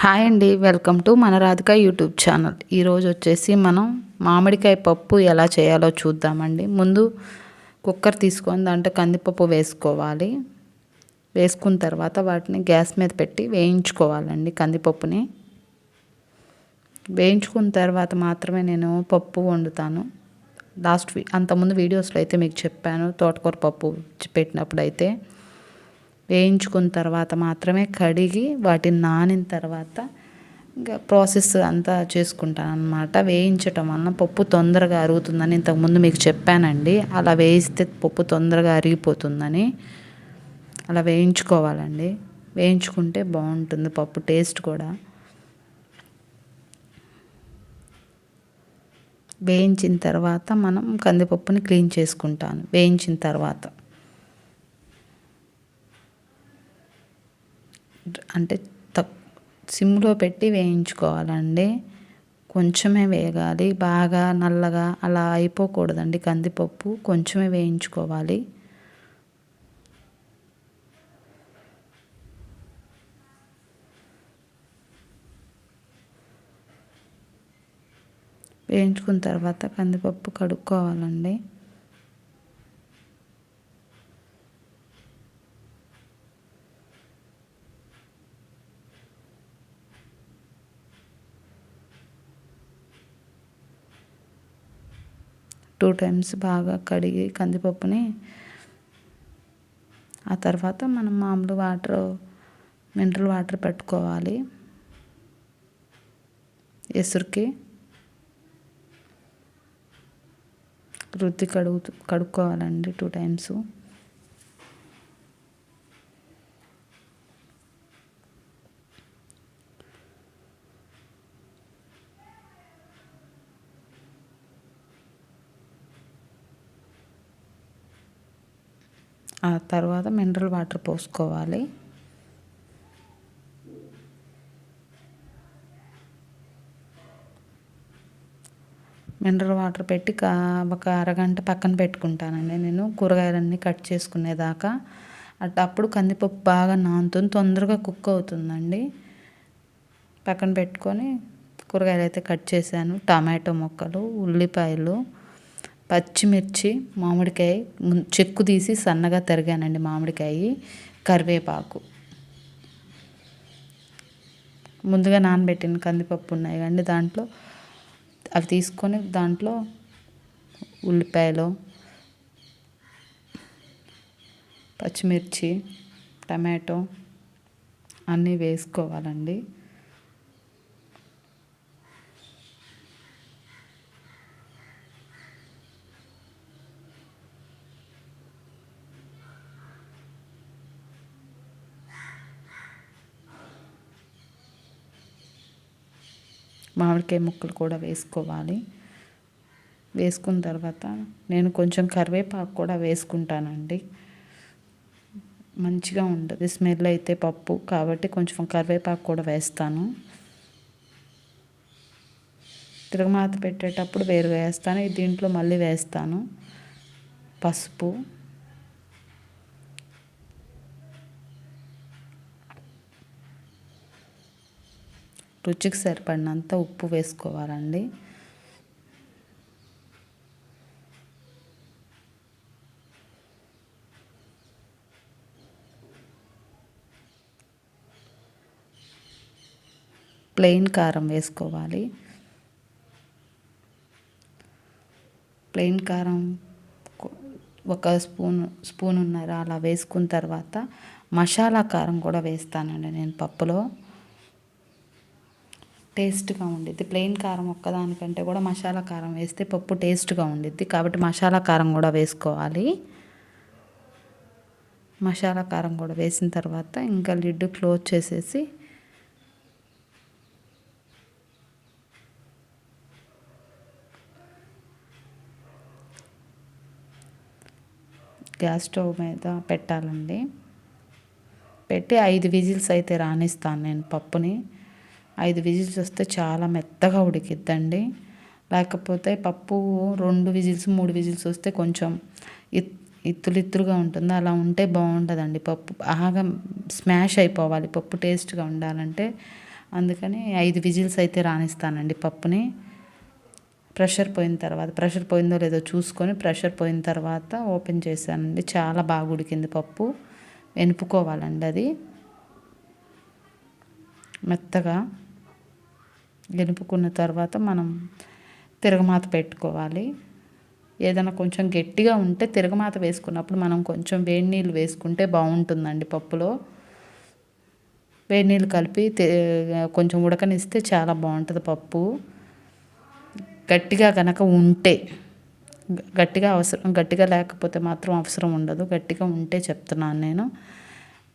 Hi అండి welcome to మన Radhika YouTube channel. ఈరోజు వచ్చేసి మనం మామిడికాయ పప్పు ఎలా చేయాలో చూద్దామండి. ముందు కుక్కర్ తీసుకొని దాంట్లో కందిపప్పు వేసుకోవాలి. వేసుకున్న తర్వాత వాటిని గ్యాస్ మీద పెట్టి వేయించుకోవాలండి కందిపప్పుని. వేయించుకున్న తర్వాత మాత్రమే నేను పప్పు వండుతాను. లాస్ట్ అంతకుముందు వీడియోస్లో అయితే మీకు చెప్పాను తోటకూర పప్పు పెట్టినప్పుడు అయితే వేయించుకున్న తర్వాత మాత్రమే కడిగి వాటిని నానిన తర్వాత ఇంకా ప్రాసెస్ అంతా చేసుకుంటాను అనమాట వేయించటం వలన పప్పు తొందరగా అరుగుతుందని ఇంతకుముందు మీకు చెప్పానండి. అలా వేయిస్తే పప్పు తొందరగా అరిగిపోతుందని అలా వేయించుకోవాలండి. వేయించుకుంటే బాగుంటుంది పప్పు టేస్ట్ కూడా. వేయించిన తర్వాత మనం కందిపప్పుని క్లీన్ చేసుకుంటాను. వేయించిన తర్వాత. అంటే తక్ సిమ్లో పెట్టి వేయించుకోవాలండి. కొంచెమే వేగాలి. బాగా నల్లగా అలా అయిపోకూడదండి కందిపప్పు. కొంచెమే వేయించుకోవాలి. వేయించుకున్న తర్వాత కందిపప్పు కడుక్కోవాలండి. టూ టైమ్స్ బాగా కడిగి కందిపప్పుని ఆ తర్వాత మనం మామూలు వాటర్ మినరల్ వాటర్ పెట్టుకోవాలి. ఎసురుకి రుద్ది కడుగు కడుక్కోవాలండి టూ టైమ్స్. ఆ తర్వాత మినరల్ వాటర్ పోసుకోవాలి. మినరల్ వాటర్ పెట్టి కా ఒక అరగంట పక్కన పెట్టుకుంటానండి నేను. కూరగాయలన్నీ కట్ చేసుకునేదాకా. అట్ అప్పుడు కందిపప్పు బాగా నానుతుంది తొందరగా కుక్ అవుతుందండి. పక్కన పెట్టుకొని కూరగాయలు అయితే కట్ చేశాను. టమాటో ముక్కలు ఉల్లిపాయలు పచ్చిమిర్చి మామిడికాయ చెక్కు తీసి సన్నగా తరిగానండి మామిడికాయ కరివేపాకు. ముందుగా నానబెట్టిన కందిపప్పు ఉన్నాయి అండి దాంట్లో. అవి తీసుకొని దాంట్లో ఉల్లిపాయలు పచ్చిమిర్చి టమాటో అన్నీ వేసుకోవాలండి. మామిడికాయ ముక్కలు కూడా వేసుకోవాలి. వేసుకున్న తర్వాత నేను కొంచెం కరివేపాకు కూడా వేసుకుంటానండి. మంచిగా ఉంటుంది. స్మెల్ అయితే పప్పు కాబట్టి కొంచెం కరివేపాకు కూడా వేస్తాను. తిరగమాత పెట్టేటప్పుడు వేరు వేస్తాను. దీంట్లో మళ్ళీ వేస్తాను. పసుపు. రుచికి సరిపడినంత ఉప్పు వేసుకోవాలండి. ప్లెయిన్ కారం వేసుకోవాలి. ప్లెయిన్ కారం ఒక స్పూన్ స్పూన్ ఉన్నర అలా వేసుకున్న తర్వాత మసాలా కారం కూడా వేస్తానండి నేను పప్పులో. టేస్ట్గా ఉండిద్ది. ప్లెయిన్ కారం ఒక్కదానికంటే కూడా మసాలా కారం వేస్తే పప్పు టేస్ట్గా ఉండిద్ది. కాబట్టి మసాలా కారం కూడా వేసుకోవాలి. మసాలా కారం కూడా వేసిన తర్వాత ఇంకా లిడ్ క్లోజ్ చేసేసి గ్యాస్ స్టవ్ మీద పెట్టాలండి. పెట్టి ఐదు విజిల్స్ అయితే రాణిస్తాను నేను పప్పుని. ఐదు విజిల్స్ వస్తే చాలా మెత్తగా ఉడికిద్దండి. లేకపోతే పప్పు రెండు విజిల్స్ మూడు విజిల్స్ వస్తే కొంచెం ఇత్తులు ఇత్తులుగా ఉంటుంది. అలా ఉంటే బాగుంటుందండి పప్పు. బాగా స్మాష్ అయిపోవాలి పప్పు టేస్ట్గా ఉండాలంటే. అందుకని ఐదు విజిల్స్ అయితే రాణిస్తానండి పప్పుని. ప్రెషర్ పోయిన తర్వాత ప్రెషర్ పోయిందో లేదో చూసుకొని ప్రెషర్ పోయిన తర్వాత ఓపెన్ చేశానండి. చాలా బాగా ఉడికింది పప్పు. వెనుపుకోవాలండి అది. మెత్తగా. గెనుపుకున్న తర్వాత మనం తిరగమాత పెట్టుకోవాలి. ఏదైనా కొంచెం గట్టిగా ఉంటే తిరగమాత వేసుకున్నప్పుడు మనం కొంచెం వేడి నీళ్ళు వేసుకుంటే బాగుంటుందండి పప్పులో. వేడి నీళ్ళు కలిపి కొంచెం ఉడకనిస్తే చాలా బాగుంటుంది పప్పు. గట్టిగా కనుక ఉంటే గట్టిగా అవసరం గట్టిగా లేకపోతే మాత్రం అవసరం ఉండదు. గట్టిగా ఉంటే చెప్తున్నాను నేను.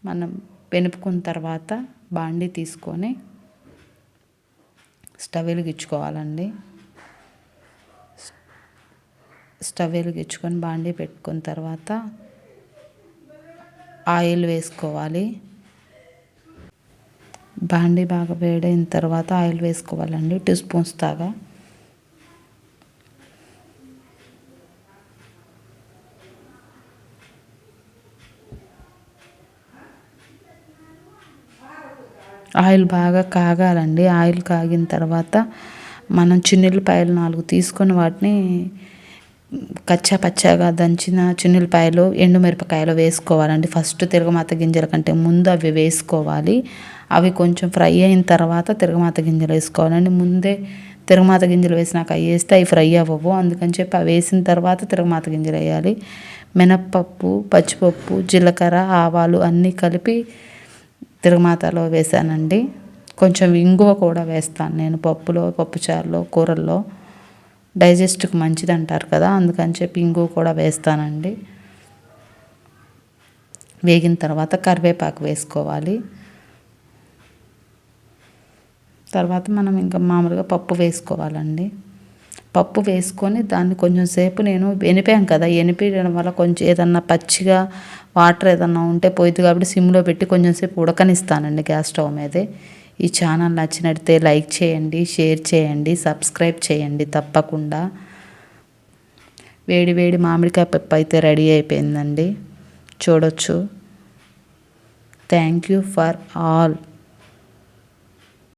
మనం వెనుపుకున్న తర్వాత బాండీ తీసుకొని స్టవ్ వెలిగించుకోవాలండి. స్టవ్ వెలిగించుకొని బాండీ పెట్టుకున్న తర్వాత ఆయిల్ వేసుకోవాలి. బాండీ బాగా వేడైన తర్వాత ఆయిల్ వేసుకోవాలండి. టూ స్పూన్స్ దాకా. ఆయిల్ బాగా కాగాలండి. ఆయిల్ కాగిన తర్వాత మనం చిన్నులపాయలు నాలుగు తీసుకొని వాటిని కచ్చా పచ్చాగా దంచిన చిన్నులపాయలు ఎండుమిరపకాయలు వేసుకోవాలండి. ఫస్ట్ తిరగమాత గింజల కంటే ముందు అవి వేసుకోవాలి. అవి కొంచెం ఫ్రై అయిన తర్వాత తిరగమాత గింజలు వేసుకోవాలండి. ముందే తిరగమాత గింజలు వేసినాక అవి వేస్తే అవి ఫ్రై అవ్వవు. అందుకని చెప్పి అవి వేసిన తర్వాత తిరగమాత గింజలు వేయాలి. మినప్పప్పు పచ్చిపప్పు జీలకర్ర ఆవాలు అన్నీ కలిపి తిరగమాతలో వేసానండి కొంచెం ఇంగువ కూడా వేస్తాను నేను పప్పులో పప్పుచారులో కూరల్లో. డైజెస్ట్కి మంచిది అంటారు కదా అందుకని చెప్పి ఇంగువ కూడా వేస్తానండి. వేగిన తర్వాత కరివేపాకు వేసుకోవాలి. తర్వాత మనం ఇంకా మామూలుగా పప్పు వేసుకోవాలండి. పప్పు వేసుకొని దాన్ని కొంచెం సేపు నేను ఎనిపాను కదా ఎనిపించడం వల్ల కొంచెం ఏదన్నా పచ్చిగా వాటర్ ఏదన్నా ఉంటే పోయింది కాబట్టి సిమ్లో పెట్టి కొంచెం సేపు ఉడకనిస్తానండి గ్యాస్ స్టవ్ మీదే. ఈ ఛానల్ నచ్చినట్టే లైక్ చేయండి షేర్ చేయండి సబ్స్క్రైబ్ చేయండి తప్పకుండా. వేడి వేడి మామిడికాయ పప్పు అయితే రెడీ అయిపోయిందండి. చూడొచ్చు. Thank you for all.